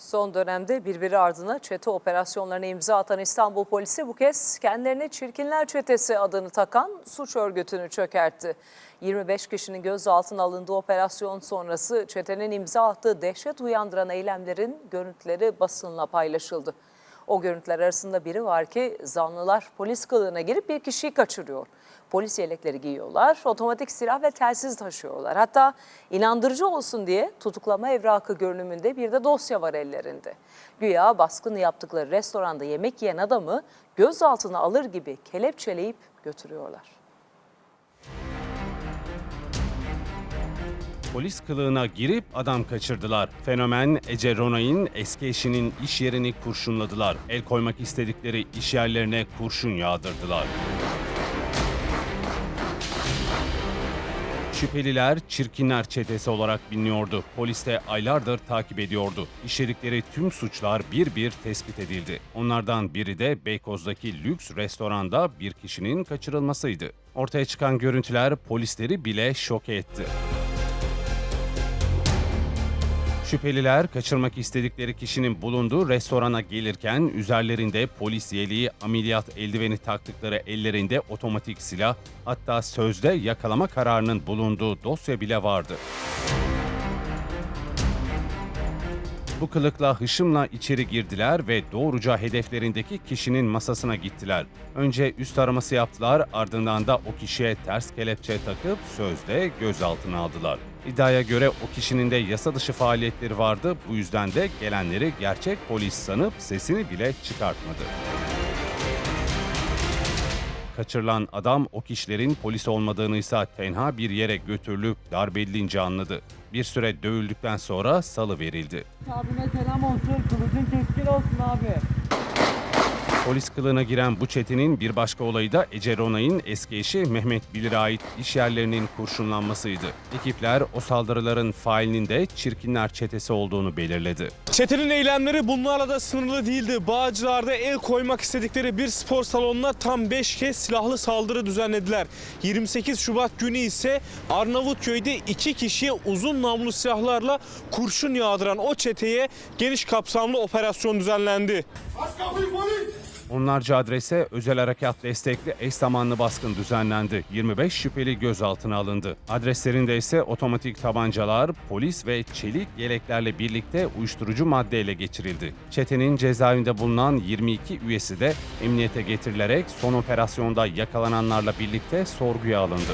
Son dönemde birbiri ardına çete operasyonlarına imza atan İstanbul polisi bu kez kendilerine Çirkinler Çetesi adını takan suç örgütünü çökertti. 25 kişinin gözaltına alındığı operasyon sonrası çetenin imza attığı dehşet uyandıran eylemlerin görüntüleri basınla paylaşıldı. O görüntüler arasında biri var ki zanlılar polis kılığına girip bir kişiyi kaçırıyor. Polis yelekleri giyiyorlar, otomatik silah ve telsiz taşıyorlar. Hatta inandırıcı olsun diye tutuklama evrakı görünümünde bir de dosya var ellerinde. Güya baskını yaptıkları restoranda yemek yiyen adamı gözaltına alır gibi kelepçeleyip götürüyorlar. Polis kılığına girip adam kaçırdılar. Fenomen Ece Ronay'ın eski eşinin iş yerini kurşunladılar. El koymak istedikleri iş yerlerine kurşun yağdırdılar. Şüpheliler Çirkinler Çetesi olarak biliniyordu. Polis de aylardır takip ediyordu. İşledikleri tüm suçlar bir bir tespit edildi. Onlardan biri de Beykoz'daki lüks restoranda bir kişinin kaçırılmasıydı. Ortaya çıkan görüntüler polisleri bile şoke etti. Şüpheliler kaçırmak istedikleri kişinin bulunduğu restorana gelirken üzerlerinde polis yeleği, ameliyat eldiveni taktıkları ellerinde otomatik silah, hatta sözde yakalama kararının bulunduğu dosya bile vardı. Bu kılıkla hışımla içeri girdiler ve doğruca hedeflerindeki kişinin masasına gittiler. Önce üst araması yaptılar, ardından da o kişiye ters kelepçe takıp sözde gözaltına aldılar. İddiaya göre o kişinin de yasa dışı faaliyetleri vardı. Bu yüzden de gelenleri gerçek polis sanıp sesini bile çıkartmadı. Kaçırılan adam o kişilerin polis olmadığını ise tenha bir yere götürülüp darbe edilince anladı. Bir süre dövüldükten sonra salı verildi. Abime selam olsun. Kılıcın keskin olsun abi. Polis kılığına giren bu çetenin bir başka olayı da Ece Ronay'ın eski eşi Mehmet Bilir'e ait iş yerlerinin kurşunlanmasıydı. Ekipler o saldırıların failinin de Çirkinler Çetesi olduğunu belirledi. Çetenin eylemleri bunlarla da sınırlı değildi. Bağcılar'da el koymak istedikleri bir spor salonuna tam 5 kez silahlı saldırı düzenlediler. 28 Şubat günü ise Arnavutköy'de iki kişiye uzun namlu silahlarla kurşun yağdıran o çeteye geniş kapsamlı operasyon düzenlendi. Onlarca adrese özel harekat destekli eş zamanlı baskın düzenlendi. 25 şüpheli gözaltına alındı. Adreslerinde ise otomatik tabancalar, polis ve çelik yeleklerle birlikte uyuşturucu madde ele geçirildi. Çetenin cezaevinde bulunan 22 üyesi de emniyete getirilerek son operasyonda yakalananlarla birlikte sorguya alındı.